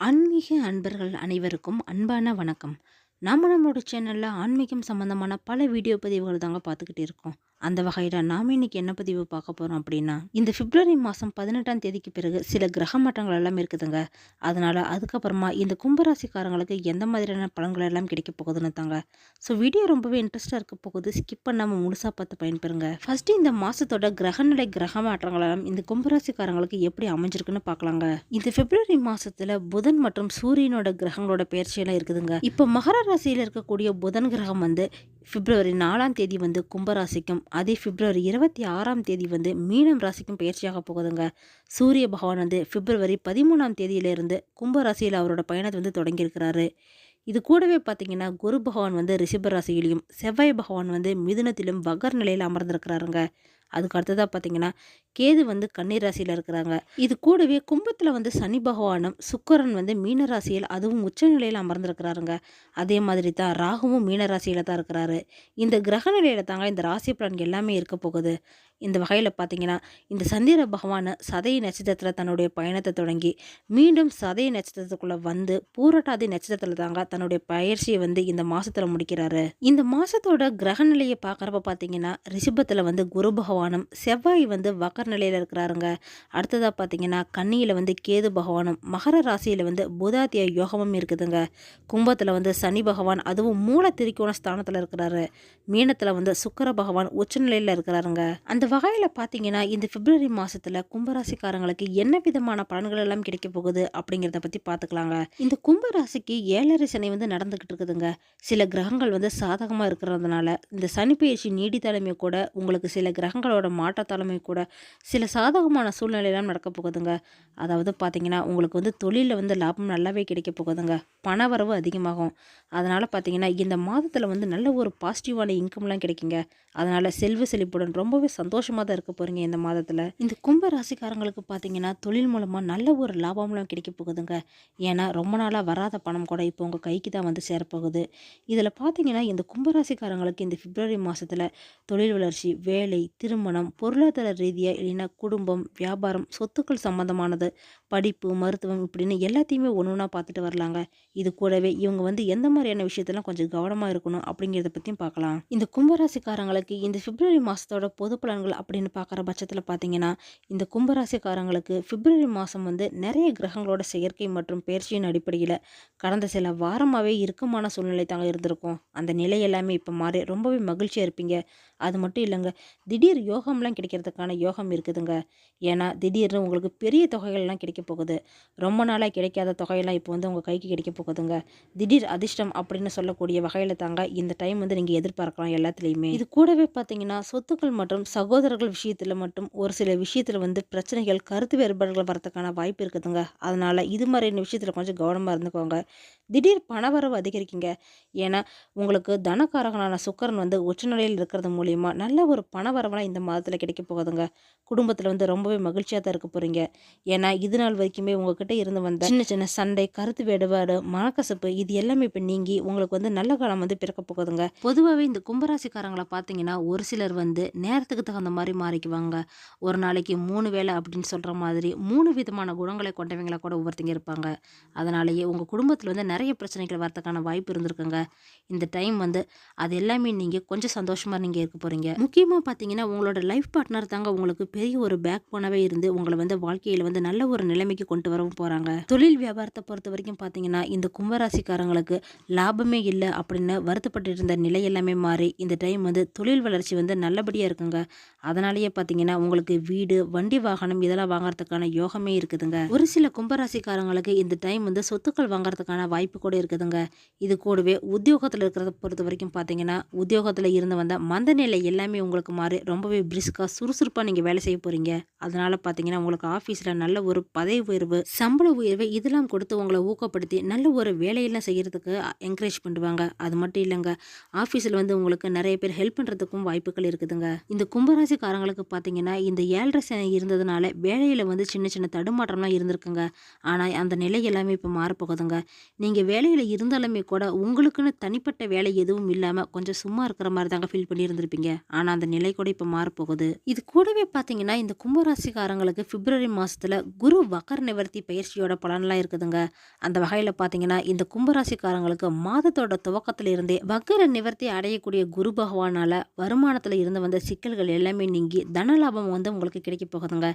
ஆன்மீக அன்பர்கள் அனைவருக்கும் அன்பான வணக்கம். நாம் நம்மளோட சேனலில் ஆன்மீகம் சம்மந்தமான பல வீடியோ பதிவுகள் தாங்க பார்த்துக்கிட்டு இருக்கோம். அந்த வகையில் நாம் இன்றைக்கி என்ன பதிவு பார்க்க போகிறோம் அப்படின்னா இந்த பிப்ரவரி மாதம் பதினெட்டாம் தேதிக்கு பிறகு சில கிரக மாற்றங்கள் எல்லாம் இருக்குதுங்க. அதனால் அதுக்கப்புறமா இந்த கும்பராசிக்காரங்களுக்கு எந்த மாதிரியான பலன்கள் எல்லாம் கிடைக்க போகுதுன்னு தாங்க. ஸோ வீடியோ ரொம்பவே இன்ட்ரெஸ்ட்டாக இருக்க போகுது. ஸ்கிப் பண்ணாமல் முழுசாக பார்த்து பயன்பெறுங்க. ஃபஸ்ட்டு இந்த மாதத்தோட கிரகநிலை கிரக மாற்றங்கள் எல்லாம் இந்த கும்பராசிக்காரங்களுக்கு எப்படி அமைஞ்சிருக்குன்னு பார்க்கலாங்க. இந்த பிப்ரவரி மாதத்தில் புதன் மற்றும் சூரியனோட கிரகங்களோட பயிற்சியெல்லாம் இருக்குதுங்க. இப்போ மகர ராசியில் இருக்கக்கூடிய புதன் கிரகம் வந்து பிப்ரவரி நாலாம் தேதி வந்து கும்பராசிக்கும் அதே பிப்ரவரி இருபத்தி ஆறாம் தேதி வந்து மீனம் ராசிக்கும் பயிற்சியாக போகுதுங்க. சூரிய பகவான் வந்து பிப்ரவரி பதிமூணாம் தேதியிலிருந்து கும்பராசியில் அவரோட பயணத்தை வந்து தொடங்கியிருக்கிறாரு. இது கூடவே பார்த்தீங்கன்னா குரு பகவான் வந்து ரிஷப ராசியிலையும் செவ்வாய் பகவான் வந்து மிதுனத்திலும் வகர் நிலையில் அமர்ந்திருக்கிறாருங்க. அதுக்கு அடுத்ததாக பார்த்தீங்கன்னா கேது வந்து கண்ணீர் ராசியில் இருக்கிறாங்க. இது கூடவே கும்பத்தில் வந்து சனி பகவானும் சுக்கரன் வந்து மீன ராசியில் அதுவும் உச்ச நிலையில் அமர்ந்திருக்கிறாருங்க. அதே மாதிரி தான் ராகுவும் மீன ராசியில் தான் இருக்கிறாரு. இந்த கிரக நிலையில தாங்க இந்த ராசி பலன் எல்லாமே இருக்க போகுது. இந்த வகையில் பார்த்தீங்கன்னா இந்த சந்திர பகவான் சதை நட்சத்திரத்தில் தன்னுடைய பயணத்தை தொடங்கி மீண்டும் சதய நட்சத்திரத்துக்குள்ளே வந்து பூரட்டாதி நட்சத்திரத்தில் தாங்க தன்னுடைய பயிற்சியை வந்து இந்த மாதத்தில் முடிக்கிறாரு. இந்த மாதத்தோட கிரக நிலையை பார்க்குறப்ப பார்த்தீங்கன்னா ரிஷபத்தில் வந்து குரு பகவானும் செவ்வாய் வந்து வக்கர் நிலையில் இருக்கிறாருங்க. அடுத்ததாக பார்த்தீங்கன்னா கன்னியில் வந்து கேது பகவானும் மகர ராசியில் வந்து புதாத்திய யோகமும் இருக்குதுங்க. கும்பத்தில் வந்து சனி பகவான் அதுவும் மூல திரிக்கோண ஸ்தானத்தில் இருக்கிறாரு. மீனத்தில் வந்து சுக்கர பகவான் உச்சநிலையில் இருக்கிறாருங்க. அந்த வகையில் பார்த்தீங்கன்னா இந்த பிப்ரவரி மாதத்தில் கும்பராசிக்காரங்களுக்கு என்ன விதமான பலன்கள் எல்லாம் கிடைக்க போகுது அப்படிங்கிறத பற்றி பார்த்துக்கலாங்க இந்த கும்பராசிக்கு ஏழரை சனி வந்து நடந்துக்கிட்டு இருக்குதுங்க. சில கிரகங்கள் வந்து சாதகமாக இருக்கிறதுனால இந்த சனி பயிற்சி நீடித்தாலுமே கூட உங்களுக்கு சில கிரகங்கள் கிரகங்களோட மாற்றத்தாலுமே கூட சில சாதகமான சூழ்நிலையெல்லாம் நடக்க போகுதுங்க. அதாவது பார்த்திங்கன்னா உங்களுக்கு வந்து தொழிலில் வந்து லாபம் நல்லாவே கிடைக்க போகுதுங்க. பணவரவு அதிகமாகும். அதனால் பார்த்தீங்கன்னா இந்த மாதத்தில் வந்து நல்ல ஒரு பாசிட்டிவான இன்கம்லாம் கிடைக்குங்க. அதனால் செல்வ செழிப்புடன் ரொம்பவே சந்தோஷமாக தான் இருக்க போகிறீங்க இந்த மாதத்தில். இந்த கும்ப ராசிக்காரங்களுக்கு பார்த்தீங்கன்னா தொழில் மூலமாக நல்ல ஒரு லாபம்லாம் கிடைக்க போகுதுங்க. ஏன்னா ரொம்ப நாளாக வராத பணம் கூட இப்போ உங்கள் கைக்கு தான் வந்து சேரப்போகுது. இதில் பார்த்தீங்கன்னா இந்த கும்பராசிக்காரங்களுக்கு இந்த பிப்ரவரி மாதத்தில் தொழில் வளர்ச்சி வேலை திருமணம் பொருளாதார ரீதியாக இல்லைன்னா குடும்பம் வியாபாரம் சொத்துக்கள் சம்மந்தமானது படிப்பு மருத்துவம் இப்படின்னு எல்லாத்தையுமே ஒன்று ஒன்றா பார்த்துட்டு வரலாங்க. இது கூடவே இவங்க வந்து எந்த மாதிரியான விஷயத்தெல்லாம் கொஞ்சம் கவனமாக இருக்கணும் அப்படிங்கிறத பற்றியும் பார்க்கலாம். இந்த கும்பராசிக்காரங்களுக்கு இந்த பிப்ரவரி மாதத்தோட பொது பலன்கள் அப்படின்னு பார்க்குற பட்சத்தில் பார்த்தீங்கன்னா இந்த கும்பராசிக்காரங்களுக்கு பிப்ரவரி மாதம் வந்து நிறைய கிரகங்களோட செயற்கை மற்றும் பயிற்சியின் அடிப்படையில் கடந்த சில வாரமாகவே இறுக்கமான சூழ்நிலை தாங்க இருந்திருக்கும். அந்த நிலை எல்லாமே இப்போ மாறி ரொம்பவே மகிழ்ச்சியாக இருப்பீங்க. அது மட்டும் இல்லைங்க திடீர் யோகம்லாம் கிடைக்கிறதுக்கான யோகம் இருக்குதுங்க. ஏன்னா திடீர்னு உங்களுக்கு பெரிய தொகைகள்லாம் கிடைக்க போகுது. ரொம்ப நாளாக கிடைக்காத தொகையெல்லாம் இப்போ வந்து உங்கள் கைக்கு கிடைக்க போகுதுங்க. திடீர் அதிர்ஷ்டம் அப்படின்னு சொல்லக்கூடிய வகையில் தாங்க இந்த டைம் வந்து நீங்கள் எதிர்பார்க்கலாம் எல்லாத்துலேயுமே. இது கூடவே பார்த்தீங்கன்னா சொத்துக்கள் மற்றும் சகோதரர்கள் விஷயத்தில் மட்டும் ஒரு சில விஷயத்தில் வந்து பிரச்சனைகள் கருத்து வேறுபாடுகள் வரதுக்கான வாய்ப்பு இருக்குதுங்க. அதனால் இது மாதிரியான விஷயத்தில் கொஞ்சம் கவனமாக இருந்துக்கோங்க. திடீர் பணவரவு அதிகரிக்குங்க. ஏன்னா உங்களுக்கு தனக்காரகனான சுக்கரன் வந்து உச்சநிலையில் இருக்கிறது மூலியமாக நல்ல ஒரு பணவரவெல்லாம் இந்த மாதத்தில் கிடைக்க போகுதுங்க. குடும்பத்தில் வந்து ரொம்பவே மகிழ்ச்சியாக தான் இருக்க போகிறீங்க ஏன்னா இது நாள் வரைக்குமே உங்ககிட்ட இருந்து வந்த சின்ன சின்ன சண்டை கருத்து வேறுபாடு மனக்கசப்பு இது எல்லாமே இப்போ நீங்கி உங்களுக்கு வந்து நல்ல காலம் வந்து பிறக்க போகுதுங்க. பொதுவாகவே இந்த கும்பராசிக்காரங்களை பார்த்தீங்கன்னா ஒரு சிலர் வந்து நேரத்துக்கு தகுந்த மாதிரி மாறிக்குவாங்க. ஒரு நாளைக்கு மூணு வேலை அப்படின்னு சொல்கிற மாதிரி மூணு விதமான குணங்களை கொண்டவங்களை கூட ஒவ்வொருத்தங்க இருப்பாங்க. அதனாலேயே உங்கள் குடும்பத்தில் வந்து நிறைய பிரச்சனைகள் வரதுக்கான வாய்ப்பு இருந்திருக்குங்க. இந்த டைம் வந்து அது எல்லாமே நீங்கள் கொஞ்சம் சந்தோஷமாக நீங்கள் இருக்க போகிறீங்க முக்கியமாக பார்த்தீங்கன்னா உங்களோட லைஃப் பார்ட்னர் தாங்க உங்களுக்கு பெரிய ஒரு பேக் போனவே இருந்து உங்களை வந்து வாழ்க்கையில் வந்து நல்ல ஒரு நிலைமைக்கு கொண்டு வரவும் போகிறாங்க தொழில் வியாபாரத்தை பொறுத்த வரைக்கும் பார்த்தீங்கன்னா இந்த கும்பராசிக்காரங்களுக்கு லாபமே இல்லை அப்படின்னு வருத்தப்பட்டு இருந்த நிலை எல்லாமே மாறி இந்த டைம் வந்து தொழில் வளர்ச்சி வந்து நல்லபடியாக இருக்குங்க. அதனாலேயே பார்த்தீங்கன்னா உங்களுக்கு வீடு வண்டி வாகனம் இதெல்லாம் வாங்குறதுக்கான யோகமே இருக்குதுங்க. ஒரு சில கும்பராசிக்காரங்களுக்கு இந்த டைம் வந்து சொத்துக்கள் வாங்குறதுக்கான வாய்ப்பு கூட இருக்குதுங்க. இது கூடவே உத்தியோகத்தில் இருக்கிறத பொறுத்த வரைக்கும் பார்த்தீங்கன்னா உத்தியோகத்தில் இருந்து வந்த மந்த நிலை எல்லாமே உங்களுக்கு மாறி ரொம்பவே பிரிஸ்காக சுறுசுறுப்பாக நீங்கள் வேலை செய்ய போகிறீங்க அதனால் பார்த்தீங்கன்னா உங்களுக்கு ஆஃபீஸில் நல்ல ஒரு பதவி உயர்வு சம்பள உயர்வு இதெல்லாம் கொடுத்து உங்களை ஊக்கப்படுத்தி நல்ல ஒரு வேலையெல்லாம் செய்கிறதுக்கு என்கரேஜ் பண்ணுவாங்க. அது மட்டும் இல்லைங்க ஆஃபீஸில் வந்து உங்களுக்கு நிறைய பேர் ஹெல்ப் பண்ணுறதுக்கும் வாய்ப்புகள் இருக்குதுங்க. இந்த கும்பராசிக்காரங்களுக்கு பார்த்தீங்கன்னா இந்த ஏழரை சனி இருந்ததுனால வேலையில் வந்து சின்ன சின்ன தடுமாற்றம்லாம் இருந்திருக்குங்க. ஆனால் அந்த நிலை எல்லாமே இப்போ மாறப்போகுதுங்க. நீங்கள் வேலையில் இருந்தாலுமே கூட உங்களுக்குன்னு தனிப்பட்ட வேலை எதுவும் இல்லாமல் கொஞ்சம் சும்மா இருக்கிற மாதிரி தாங்க ஃபீல் பண்ணி இருந்திருப்பீங்க ஆனால் அந்த நிலை கூட இப்போ மாறப்போகுது. இது கூடவே பார்த்தீங்கன்னா இந்த கும்பராசிக்காரங்களுக்கு பிப்ரவரி மாதத்தில் குரு வகர் நிவர்த்தி பயிற்சியோட பலன்லாம் இருக்குதுங்க. அந்த வகையில் பார்த்தீங்கன்னா இந்த கும்பராசிக்காரங்களுக்கு மாதத்தோட துவக்கத்தில் இருந்தே வக்கர நிவர்த்தி அடையக்கூடிய குரு பகவானால் வருமானத்தில் இருந்து வந்த சிக்கல்கள் எல்லாமே நீங்கி தன லாபம் வந்து உங்களுக்கு கிடைக்க போகுதுங்க.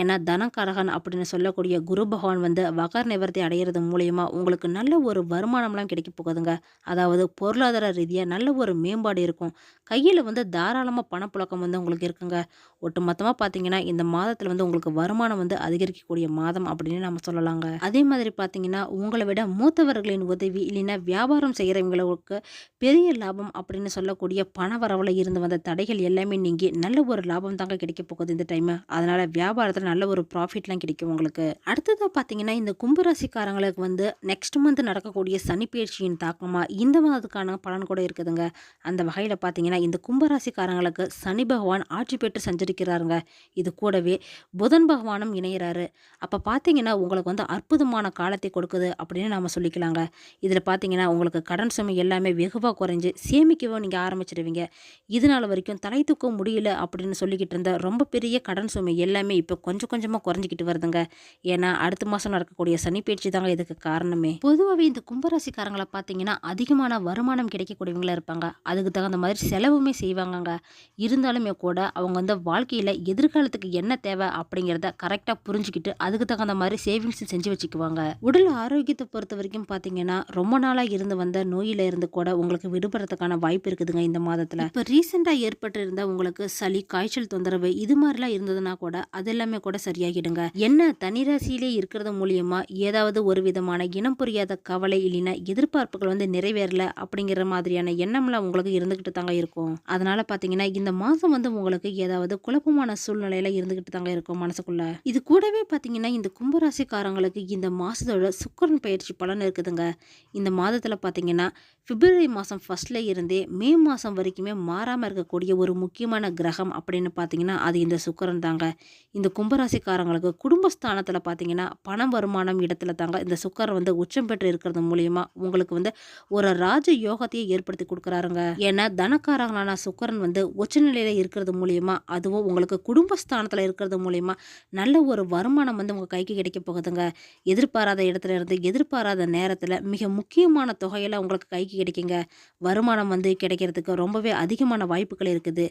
ஏன்னா தனக்காரகன் அப்படின்னு சொல்லக்கூடிய குரு பகவான் வந்து வகர் நிவர்த்தி அடையிறது மூலயமா உங்களுக்கு நல்ல ஒரு வருமானம்லாம் கிடைக்க போகுதுங்க. அதாவது பொருளாதார ரீதியாக நல்ல ஒரு மேம்பாடு இருக்கும். கையில் வந்து தாராளமாக பணப்புழக்கம் வந்து உங்களுக்கு இருக்குங்க. ஒட்டுமொத்தமாக பார்த்தீங்கன்னா இந்த மாதத்தில் வந்து உங்களுக்கு வருமானம் வந்து அதிகரிக்கக்கூடிய மாதம் அப்படின்னு நம்ம சொல்லலாங்க. அதே மாதிரி பார்த்தீங்கன்னா உங்களை விட மூத்தவர்களின் உதவி இல்லைன்னா வியாபாரம் செய்கிறவங்களுக்கு பெரிய லாபம் அப்படின்னு சொல்லக்கூடிய பண வரவில் இருந்து வந்த தடைகள் எல்லாமே நீங்கி நல்ல ஒரு லாபம் தாங்க கிடைக்க போகுது இந்த டைம் அதனால் வியாபாரத்தில் நல்ல ஒரு ப்ராஃபிட்லாம் கிடைக்கும் உங்களுக்கு. அடுத்ததாக பார்த்தீங்கன்னா இந்த கும்பராசிக்காரங்களுக்கு வந்து நெக்ஸ்ட் மந்த் நடக்கக்கூடிய சனிப்பயிற்சியின் தாக்கமாக இந்த மாதத்துக்கான பலன் கூட இருக்குதுங்க. அந்த வகையில் பார்த்தீங்கன்னா இந்த கும்பராசிக்காரங்களுக்கு சனி பகவான் ஆட்சி பெற்று சஞ்சரிக்கிறாருங்க. இது கூடவே புதன் பகவானும் இணையிறாரு. அப்போ பார்த்தீங்கன்னா உங்களுக்கு வந்து அற்புதமான காலத்தை கொடுக்குது அப்படின்னு நம்ம சொல்லிக்கலாங்க. இதில் பார்த்தீங்கன்னா உங்களுக்கு கடன் சுமை எல்லாமே வெகுவாக குறைஞ்சி சேமிக்கவும் நீங்கள் ஆரம்பிச்சிடுவீங்க இதனால் வரைக்கும் தலை தூக்க முடியல அப்படின்னு சொல்லிக்கிட்டு இருந்த ரொம்ப பெரிய கடன் சுமை எல்லாமே இப்போ கொஞ்சம் கொஞ்சமாக குறைஞ்சிக்கிட்டு வருதுங்க. ஏன்னா அடுத்த மாதம் நடக்கக்கூடிய சனி பயிற்சி தாங்க இதுக்கு காரணமே. பொதுவாகவே இந்த கும்பராசிக்காரங்களை பார்த்தீங்கன்னா அதிகமான வருமானம் கிடைக்கக்கூடியவங்களா இருப்பாங்க. அதுக்கு தகுந்த மாதிரி செலவுமே செய்வாங்கங்க. இருந்தாலும் கூட அவங்க வந்து வாழ்க்கையில் எதிர்காலத்துக்கு என்ன தேவை அப்படிங்கிறத கரெக்டாக புரிஞ்சுக்கிட்டு அதுக்கு தகுந்த மாதிரி சேவிங்ஸ் செஞ்சு வச்சுக்குவாங்க. உடல் ஆரோக்கியத்தை பொறுத்த வரைக்கும் பார்த்தீங்கன்னா ரொம்ப நாளாக இருந்து வந்த நோயில் இருந்து கூட உங்களுக்கு விடுபடுறதுக்கான வாய்ப்பு இருக்குதுங்க இந்த மாதத்தில். இப்போ ரீசெண்டாக ஏற்பட்டு இருந்த உங்களுக்கு சளி காய்ச்சல் தொந்தரவு இது மாதிரிலாம் இருந்ததுன்னா கூட அது எல்லாமே கூட சரியாகிடுங்க. என்ன தனிராசியிலே இருக்கிறது மூலியமா ஏதாவது ஒரு விதமான இனம் புரியாத கவலை இல்லைன்னா எதிர்பார்ப்புகள் வந்து நிறைவேறல அப்படிங்கிற மாதிரியான எண்ணம்லாம் உங்களுக்கு இருந்துகிட்டு தாங்க இருக்கும். அதனால பார்த்தீங்கன்னா இந்த மாதம் வந்து உங்களுக்கு ஏதாவது குழப்பமான சூழ்நிலையில இருந்துகிட்டு தாங்க இருக்கும் மனசுக்குள்ள. இது கூடவே பார்த்தீங்கன்னா இந்த கும்பராசிக்காரங்களுக்கு இந்த மாதத்தோட சுக்கரன் பயிற்சி பலன் இருக்குதுங்க. இந்த மாதத்தில் பார்த்தீங்கன்னா பிப்ரவரி மாதம் ஃபர்ஸ்ட்ல இருந்தே மே மாதம் வரைக்குமே மாறாமல் இருக்கக்கூடிய ஒரு முக்கியமான கிரகம் அப்படின்னு பார்த்தீங்கன்னா அது இந்த சுக்கரன் தாங்க. இந்த கும்பராசிக்காரங்களுக்கு குடும்பஸ்தானத்தில் பார்த்தீங்கன்னா பணம் வருமானம் இடத்துல தாங்க இந்த சுக்கரன் வந்து உச்சம் பெற்று இருக்கிறது மூலியமாக உங்களுக்கு வந்து ஒரு ராஜ யோகத்தையே ஏற்படுத்தி கொடுக்குறாருங்க. ஏன்னா தனக்காரங்களான சுக்கரன் வந்து உச்சநிலையில் இருக்கிறது மூலியமாக அதுவும் உங்களுக்கு குடும்பஸ்தானத்தில் இருக்கிறது மூலியமாக நல்ல ஒரு வருமானம் வந்து உங்கள் கைக்கு கிடைக்க போகுதுங்க. எதிர்பாராத இடத்துல இருந்து எதிர்பாராத நேரத்தில் மிக முக்கியமான தொகையில் உங்களுக்கு கைக்கு கிடைக்குங்க வருமானம் வந்து கிடைக்கிறதுக்கு ரொம்பவே அதிகமான வாய்ப்புகள் இருக்குது.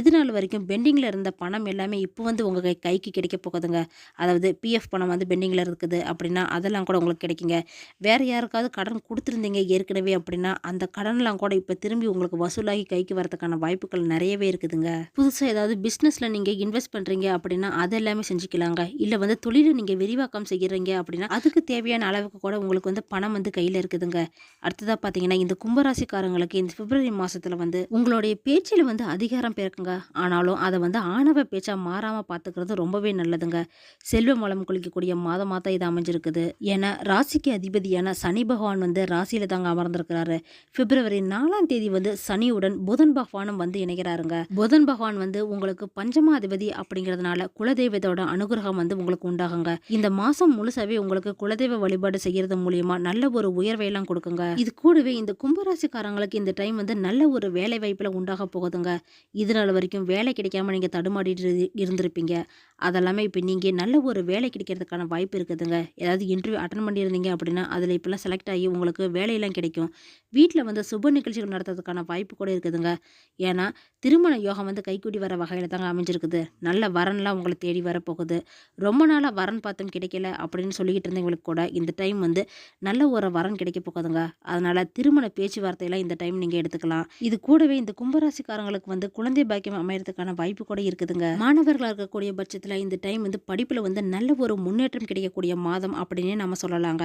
இது நாள் வரைக்கும் பெண்டிங்கில் இருந்த பணம் எல்லாமே இப்போ வந்து உங்கள் கை கைக்கு கிடைக்க போகுதுங்க. அதாவது பிஎஃப் பணம் வந்து பெண்டிங்கில் இருக்குது அப்படின்னா அதெல்லாம் கூட உங்களுக்கு கிடைக்குங்க. வேறு யாருக்காவது கடன் கொடுத்துருந்தீங்க ஏற்கனவே அப்படின்னா அந்த கடன்லாம் கூட இப்போ திரும்பி உங்களுக்கு வசூலாகி கைக்கு வரதுக்கான வாய்ப்புகள் நிறையவே இருக்குதுங்க. புதுசாக ஏதாவது பிஸ்னஸில் நீங்கள் இன்வெஸ்ட் பண்ணுறீங்க அப்படின்னா அது எல்லாமே செஞ்சுக்கலாங்க. இல்லை வந்து தொழிலை நீங்கள் விரிவாக்கம் செய்கிறீங்க அப்படின்னா அதுக்கு தேவையான அளவுக்கு கூட உங்களுக்கு வந்து பணம் வந்து கையில் இருக்குதுங்க. அடுத்ததாக பார்த்தீங்கன்னா இந்த கும்பராசிக்காரங்களுக்கு இந்த பிப்ரவரி மாதத்தில் வந்து உங்களுடைய பேச்சில் வந்து அதிகாரம் பிறக்குங்க. ஆனாலும் அதை வந்து ஆணவ பேச்சாக மாறாமல் பாத்துக்கிறது ரொம்பவே நல்லதுங்க. செல்வம் வளம் குளிக்கக்கூடிய மாதமாக தான் இது அமைஞ்சிருக்குது. ஏன்னா ராசிக்கு அதிபதியான சனி பகவான் வந்து ராசியில தாங்க அமர்ந்திருக்கிறாரு. பிப்ரவரி நாலாம் தேதி வந்து சனியுடன் புதன் பகவானும் வந்து இணைகிறாருங்க. புதன் பகவான் வந்து உங்களுக்கு பஞ்சமாதிபதி அப்படிங்கிறதுனால குலதெய்வத்தோட அனுகிரகம் வந்து உங்களுக்கு உண்டாகுங்க. இந்த மாதம் முழுசாவே உங்களுக்கு குலதெய்வ வழிபாடு செய்யறது மூலியமா நல்ல ஒரு உயர்வையெல்லாம் கொடுக்குங்க. இது கூடவே இந்த கும்பராசிக்காரங்களுக்கு இந்த டைம் வந்து நல்ல ஒரு வேலை வாய்ப்பில் உண்டாக போகுதுங்க. இது நாள் வரைக்கும் வேலை கிடைக்காம நீங்கள் தடுமாடிட்டு இருந்திருப்பீங்க. அதெல்லாமே இப்போ நீங்கள் நல்ல ஒரு வேலை கிடைக்கிறதுக்கான வாய்ப்பு இருக்குதுங்க. ஏதாவது இன்டர்வியூ அட்டன் பண்ணியிருந்தீங்க அப்படின்னா அதில் இப்போல்லாம் செலக்ட் ஆகி உங்களுக்கு வேலையெல்லாம் கிடைக்கும். வீட்டில் வந்து சுப நிகழ்ச்சிகள் நடத்துறதுக்கான வாய்ப்பு கூட இருக்குதுங்க. ஏன்னா திருமண யோகம் வந்து கைக்கூடி வர வகையில் தாங்க அமைஞ்சிருக்குது. நல்ல வரன்லாம் உங்களை தேடி வரப்போகுது. ரொம்ப நாளாக வரன் பார்த்தும் கிடைக்கல அப்படின்னு சொல்லிக்கிட்டு இருந்தவங்களுக்கு கூட இந்த டைம் வந்து நல்ல ஒரு வரன் கிடைக்க போகுதுங்க. அதனால் திருமண பேச்சுவார்த்தையெல்லாம் இந்த டைம் நீங்கள் எடுத்துக்கலாம். இது கூடவே இந்த கும்பராசிக்காரங்களுக்கு வந்து குழந்தை பாக்கியம் அமையறதுக்கான வாய்ப்பு கூட இருக்குதுங்க. மாணவர்களாக இருக்கக்கூடிய பட்சத்தில் இந்த டைம் வந்து படிப்பில் வந்து நல்ல ஒரு முன்னேற்றம் கிடைக்கக்கூடிய மாதம் அப்படின்னே நம்ம சொல்லலாங்க.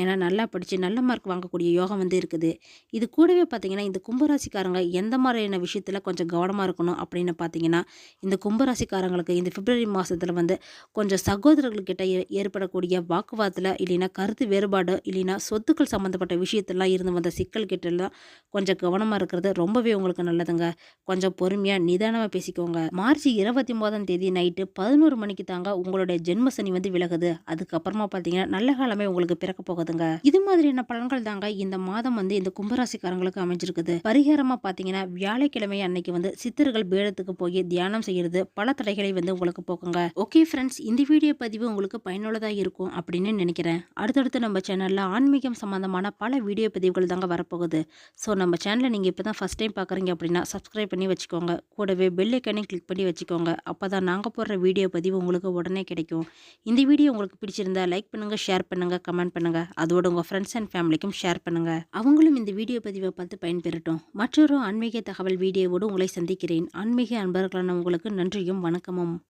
ஏன்னா நல்லா படித்து நல்ல மார்க் வாங்கக்கூடிய யோகம் வந்து இருக்குது. இது கூடவே பார்த்தீங்கன்னா இந்த கும்பராசிக்காரங்க எந்த மாதிரியான விஷயத்தில் கொஞ்சம் கவனமாக இருக்கணும் அப்படின்னு பார்த்தீங்கன்னா இந்த கும்பராசிக்காரங்களுக்கு இந்த பிப்ரவரி மாதத்தில் வந்து கொஞ்சம் சகோதரர்கள்கிட்ட ஏற்படக்கூடிய வாக்குவாதத்தில் இல்லைன்னா கருத்து வேறுபாடு இல்லைன்னா சொத்துக்கள் சம்மந்தப்பட்ட விஷயத்தெல்லாம் இருந்து வந்த சிக்கல் கிட்டலாம் கொஞ்சம் கவனமாக இருக்கிறது ரொம்பவே உங்களுக்கு நல்லதுங்க. கொஞ்சம் பொறுமையாக நிதானமாக பேசிக்கோங்க. மார்ச் இருபத்தி ஒன்பதாம் தேதி நைட்டு பதினோரு மணிக்கு தாங்க உங்களுடைய ஜென்ம சனி வந்து விலகுது. அதுக்கப்புறமா பார்த்தீங்கன்னா நல்ல காலமே உங்களுக்கு பிறக்க போகுதுங்க. இது மாதிரியான பலன்கள் தாங்க இந்த மாதம் வந்து இந்த கும்பராசிக்காரங்களுக்கு அமைஞ்சிருக்குது. பரிகாரமாக பார்த்தீங்கன்னா வியாழக்கிழமை அன்னைக்கு வந்து வந்து சித்தர்கள் பீடத்துக்கு போய் தியானம் செய்கிறது பல தடைகளை வந்து உங்களுக்கு போக்குங்க. ஓகே ஃப்ரெண்ட்ஸ் இந்த வீடியோ பதிவு உங்களுக்கு பயனுள்ளதாக இருக்கும் அப்படின்னு நினைக்கிறேன். அடுத்தடுத்து நம்ம சேனலில் ஆன்மீகம் சம்மந்தமான பல வீடியோ பதிவுகள் தாங்க வரப்போகுது. ஸோ நம்ம சேனலை நீங்கள் இப்போ தான் ஃபஸ்ட் டைம் பார்க்குறீங்க அப்படின்னா சப்ஸ்கிரைப் பண்ணி வச்சுக்கோங்க. கூடவே பெல் ஐக்கனையும் கிளிக் பண்ணி வச்சுக்கோங்க. அப்போ தான் நாங்கள் போடுற வீடியோ பதிவு உங்களுக்கு உடனே கிடைக்கும். இந்த வீடியோ உங்களுக்கு பிடிச்சிருந்தா லைக் பண்ணுங்கள் ஷேர் பண்ணுங்கள் கமெண்ட் பண்ணுங்கள் அதோட உங்கள் ஃப்ரெண்ட்ஸ் அண்ட் ஃபேமிலிக்கும் ஷேர் பண்ணுங்கள் அவங்களும் இந்த வீடியோ பதிவை பார்த்து பயன்பெறட்டும். மற்றொரு ஆன்மீக தகவல் வீடியோவோடு உங்களை சந்திக்கிறேன். ஆன்மீக அன்பர்களான உங்களுக்கு நன்றியும் வணக்கமும்.